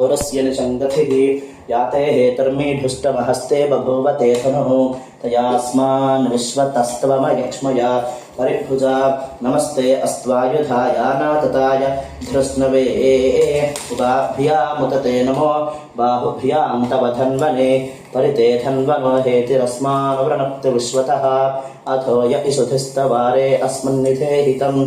घोरस्य निषङ्गतिः याते बभूव ते धनुः। तयास्मान् विश्वतस्त्वमयक्ष्मया। परिभुजा, नमस्ते अस्त्वायुधायानातताय धृष्णवे उदाभ्यामुत ते नमो। बाहुभ्यां तव धन्वने। परिते धन्वनो हेतिरस्मान् वृणक्ति विश्वतः। अथो य इषुधिस्तवारे अस्मन्निधे हितं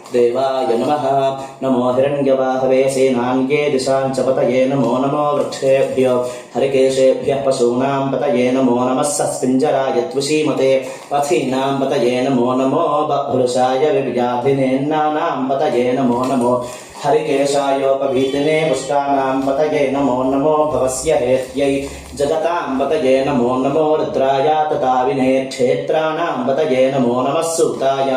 श्रीमन्महादेवाय नमः नमो हिरण्यबाहवे सेनान्ये दिशां च पतये नमो नमो वृक्षेभ्यो हरिकेशेभ्यः पशूनां पतये नमो नमः सस्पिञ्जराय त्वशीमते पथीनां पतये नमो नमो बभृशाय विव्याधिनेन्नानां पतये नमो नमो हरिकेशायोपभीतिने पुष्टानां पतये नमो नमो भवस्य हेत्यै जगतां पतये नमो नमो रुद्राय तताविने क्षेत्राणां पतये नमो नमः सूताय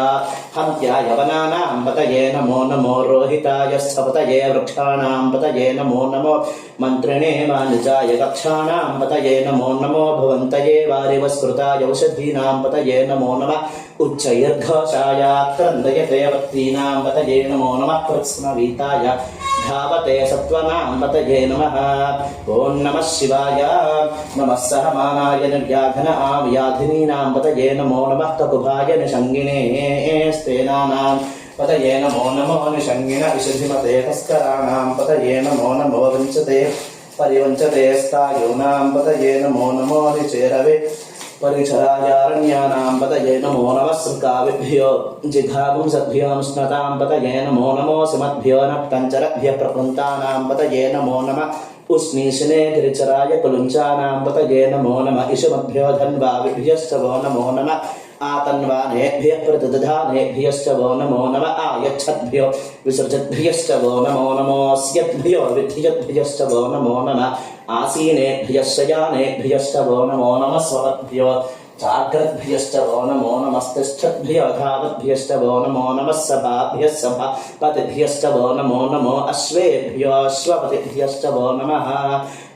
हन्त्याय वनानां पतये नमो नमो रोहिताय स्थपतये वृक्षाणां पतये नमो नमो मन्त्रिणे मानुजाय कक्षाणां पतये नमो नमो भवन्तये वारिवस्कृताय औषधीनां पतये नमो नमः उच्चैर्घोषाय क्रन्दयते वक्तीनां पतये नमो नमः कृत्स्नवीताय धावते सत्त्वनां पतये नमः। ॐ नमः शिवाय। नमः सहमानाय निर्व्याघन आव्याधिनीनां पतये नमो नमः ककुभाय निषङ्गिणे स्तेनानां पतये नमो नमो निषङ्गिण विशुधिमते तस्कराणां पतये नमो नमो वञ्चते परिवञ्चते स्थायूनां पतये नमो नमो निचेरवे परिचरायारण्यानां पतये नमो नमः सृकाविभ्यो जिघागुंसद्भ्यो स्नतां पतये नमो नमो सुमद्भ्यो नक्तञ्चरभ्यः प्रकृन्तानां पतये नमो नमः उष्णीशिने गिरिचराय कुलुञ्चानां पतये नमो नमः इषुमभ्यो धन्वाविभ्यश्च वो नमो नमः आतन्वानेभ्यः प्रतिदधानेभ्यश्च वो नमो नमः आयच्छद्भ्यो, विसृजद्भ्यश्च वो नमो नमोऽस्यद्भ्यो वो नमो नमः आसीनेभ्यः शयानेभ्यश्च वो नमो नमः स्ववद्भ्यो जाग्रद्भ्यश्च वो नमो नमस्तिष्ठद्भ्यो धावद्भ्यश्च वो नमो नमः सभाभ्यः सभापतिभ्यश्च वो नमो नमो, अश्वेभ्यो, अश्वपतिभ्यश्च वो नमः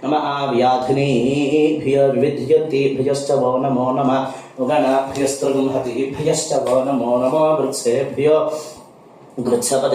नमः व्याधिनीभ्यो विविध्यन्तीभ्यश्च वो नमो नमः गणाभ्यस्तृगुंहतिभ्यश्च वो नमो नमो वृक्षेभ्यो गृच्छपति